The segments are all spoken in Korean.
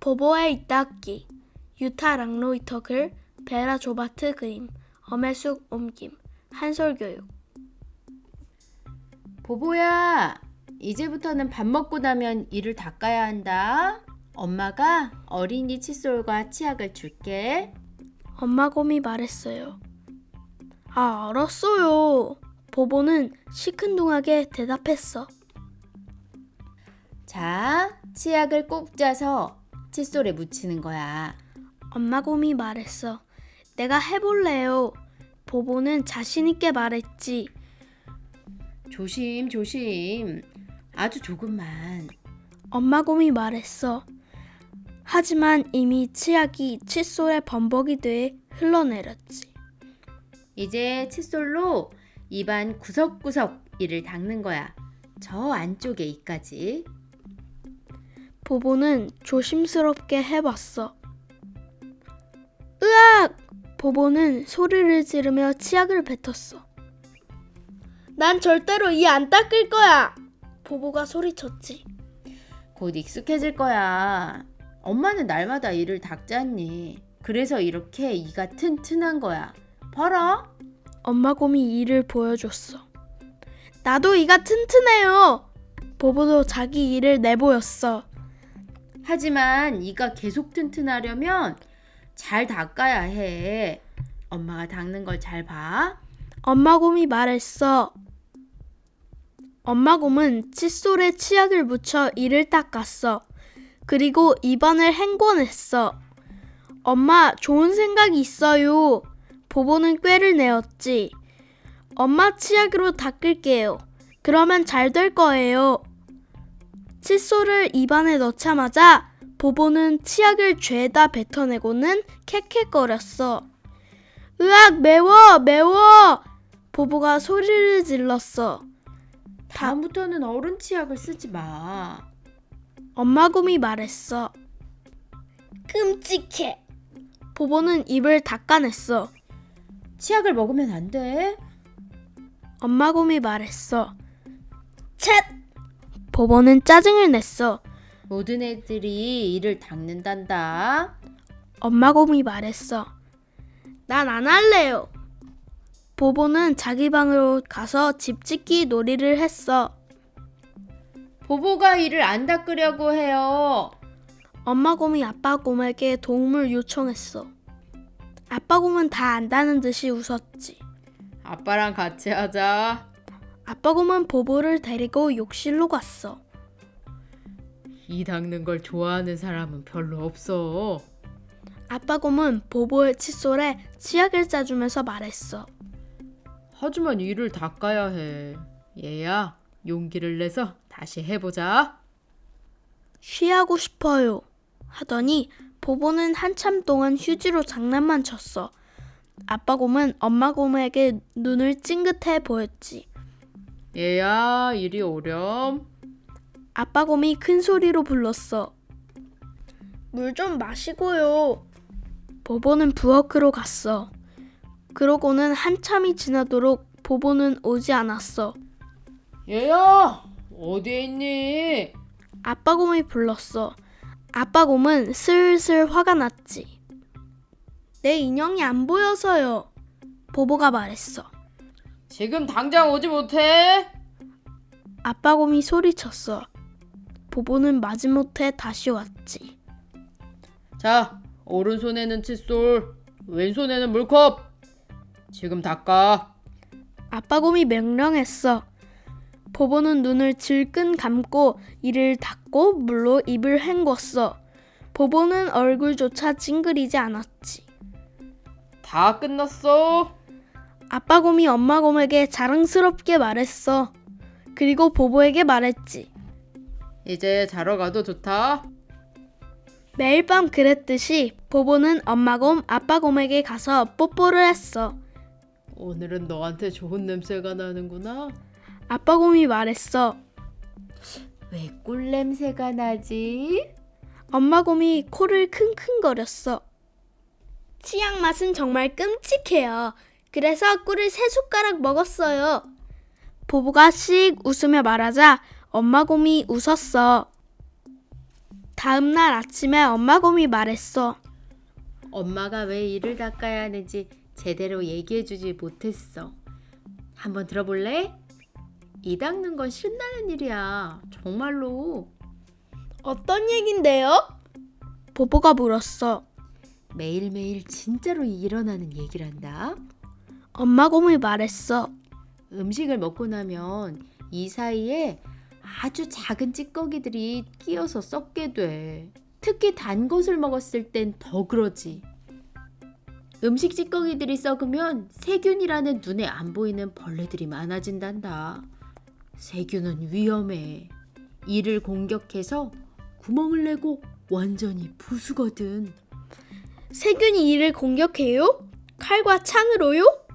보보의 이따기 유타 랑로이터 글 베라 조바트 그림 엄혜숙 옮김 한솔교육 보보야, 이제부터는 밥 먹고 나면 이를 닦아야 한다. 엄마가 어린이 칫솔과 치약을 줄게. 엄마 곰이 말했어요. 아 알았어요. 보보는 시큰둥하게 대답했어. 자, 치약을 꼭 짜서 칫솔에 묻히는 거야. 엄마 곰이 말했어. 내가 해볼래요. 보보는 자신있게 말했지. 조심, 조심. 아주 조금만. 엄마 곰이 말했어. 하지만 이미 치약이 칫솔에 범벅이 돼 흘러내렸지. 이제 칫솔로 입안 구석구석 이를 닦는 거야. 저 안쪽에 이까지. 보보는 조심스럽게 해봤어. 으악! 보보는 소리를 지르며 치약을 뱉었어. 난 절대로 이 안 닦을 거야! 보보가 소리쳤지. 곧 익숙해질 거야. 엄마는 날마다 이를 닦잖니. 그래서 이렇게 이가 튼튼한 거야. 봐라. 엄마 곰이 이를 보여줬어. 나도 이가 튼튼해요! 보보도 자기 이를 내보였어. 하지만 이가 계속 튼튼하려면 잘 닦아야 해. 엄마가 닦는 걸 잘 봐. 엄마 곰이 말했어. 엄마 곰은 칫솔에 치약을 묻혀 이를 닦았어. 그리고 입안을 헹궈냈어. 엄마, 좋은 생각이 있어요. 보보는 꾀를 내었지. 엄마 치약으로 닦을게요. 그러면 잘 될 거예요. 칫솔을 입안에 넣자마자 보보는 치약을 죄다 뱉어내고는 캑캑거렸어. 으악, 매워, 매워! 보보가 소리를 질렀어. 다음부터는 어른 치약을 쓰지 마. 엄마 곰이 말했어. 끔찍해. 보보는 입을 닦아냈어. 치약을 먹으면 안 돼. 엄마 곰이 말했어. 쳇! 보보는 짜증을 냈어. 모든 애들이 이를 닦는단다. 엄마 곰이 말했어. 난 안 할래요. 보보는 자기 방으로 가서 집짓기 놀이를 했어. 보보가 이를 안 닦으려고 해요. 엄마 곰이 아빠 곰에게 도움을 요청했어. 아빠 곰은 다 안다는 듯이 웃었지. 아빠랑 같이 하자. 아빠 곰은 보보를 데리고 욕실로 갔어. 이 닦는 걸 좋아하는 사람은 별로 없어. 아빠 곰은 보보의 칫솔에 치약을 짜주면서 말했어. 하지만 이를 닦아야 해. 얘야, 용기를 내서 다시 해보자. 쉬하고 싶어요. 하더니 보보는 한참 동안 휴지로 장난만 쳤어. 아빠 곰은 엄마 곰에게 눈을 찡긋해 보였지. 얘야, 이리 오렴. 아빠 곰이 큰 소리로 불렀어. 물 좀 마시고요. 보보는 부엌으로 갔어. 그러고는 한참이 지나도록 보보는 오지 않았어. 얘야, 어디 있니? 아빠 곰이 불렀어. 아빠 곰은 슬슬 화가 났지. 내 인형이 안 보여서요. 보보가 말했어. 지금 당장 오지 못해? 아빠 곰이 소리쳤어. 보보는 마지못해 다시 왔지. 자, 오른손에는 칫솔, 왼손에는 물컵. 지금 닦아. 아빠 곰이 명령했어. 보보는 눈을 질끈 감고 이를 닫고 물로 입을 헹궜어. 보보는 얼굴조차 찡그리지 않았지. 다 끝났어. 아빠 곰이 엄마 곰에게 자랑스럽게 말했어. 그리고 보보에게 말했지. 이제 자러 가도 좋다. 매일 밤 그랬듯이 보보는 엄마 곰, 아빠 곰에게 가서 뽀뽀를 했어. 오늘은 너한테 좋은 냄새가 나는구나. 아빠 곰이 말했어. 왜 꿀 냄새가 나지? 엄마 곰이 코를 킁킁거렸어. 치약 맛은 정말 끔찍해요. 그래서 꿀을 세 숟가락 먹었어요. 보보가 씩 웃으며 말하자 엄마 곰이 웃었어. 다음 날 아침에 엄마 곰이 말했어. 엄마가 왜 이를 닦아야 하는지 제대로 얘기해주지 못했어. 한번 들어볼래? 이 닦는 건 신나는 일이야. 정말로. 어떤 얘긴데요? 보보가 물었어. 매일매일 진짜로 일어나는 얘기란다. 엄마 곰이 말했어. 음식을 먹고 나면 이 사이에 아주 작은 찌꺼기들이 끼어서 썩게 돼. 특히 단 것을 먹었을 땐 더 그러지. 음식 찌꺼기들이 썩으면 세균이라는 눈에 안 보이는 벌레들이 많아진단다. 세균은 위험해. 이를 공격해서 구멍을 내고 완전히 부수거든. 세균이 이를 공격해요? 칼과 창으로요?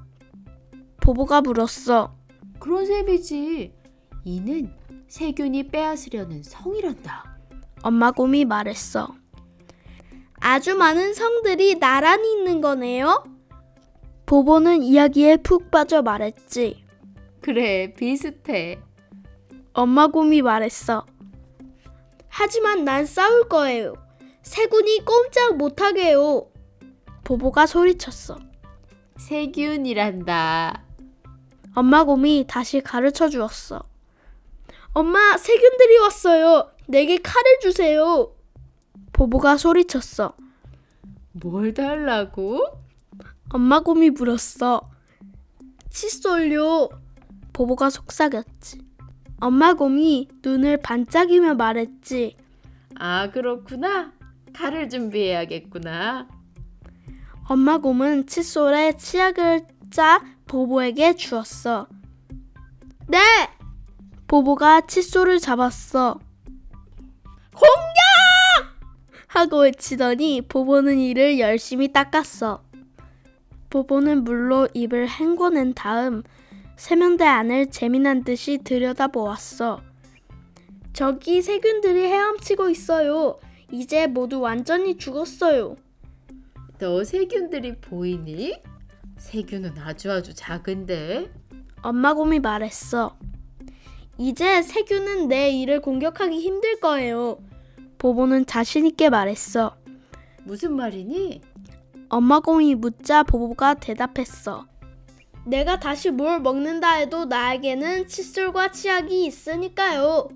보보가 물었어. 그런 셈이지. 이는 세균이 빼앗으려는 성이란다. 엄마 곰이 말했어. 아주 많은 성들이 나란히 있는 거네요? 보보는 이야기에 푹 빠져 말했지. 그래, 비슷해. 엄마 곰이 말했어. 하지만 난 싸울 거예요. 세균이 꼼짝 못하게요. 보보가 소리쳤어. 세균이란다. 엄마 곰이 다시 가르쳐 주었어. 엄마, 세균들이 왔어요. 내게 칼을 주세요. 보보가 소리쳤어. 뭘 달라고? 엄마 곰이 물었어. 칫솔요. 보보가 속삭였지. 엄마 곰이 눈을 반짝이며 말했지. 아, 그렇구나. 칼을 준비해야겠구나. 엄마 곰은 칫솔에 치약을 짜 보보에게 주었어. 네! 보보가 칫솔을 잡았어. 공격! 하고 외치더니 보보는 이를 열심히 닦았어. 보보는 물로 입을 헹궈낸 다음 세면대 안을 재미난 듯이 들여다보았어. 저기 세균들이 헤엄치고 있어요. 이제 모두 완전히 죽었어요. 너 세균들이 보이니? 세균은 아주 아주 작은데. 엄마 곰이 말했어. 이제 세균은 내 일을 공격하기 힘들 거예요. 보보는 자신 있게 말했어. 무슨 말이니? 엄마 곰이 묻자 보보가 대답했어. 내가 다시 뭘 먹는다 해도 나에게는 칫솔과 치약이 있으니까요.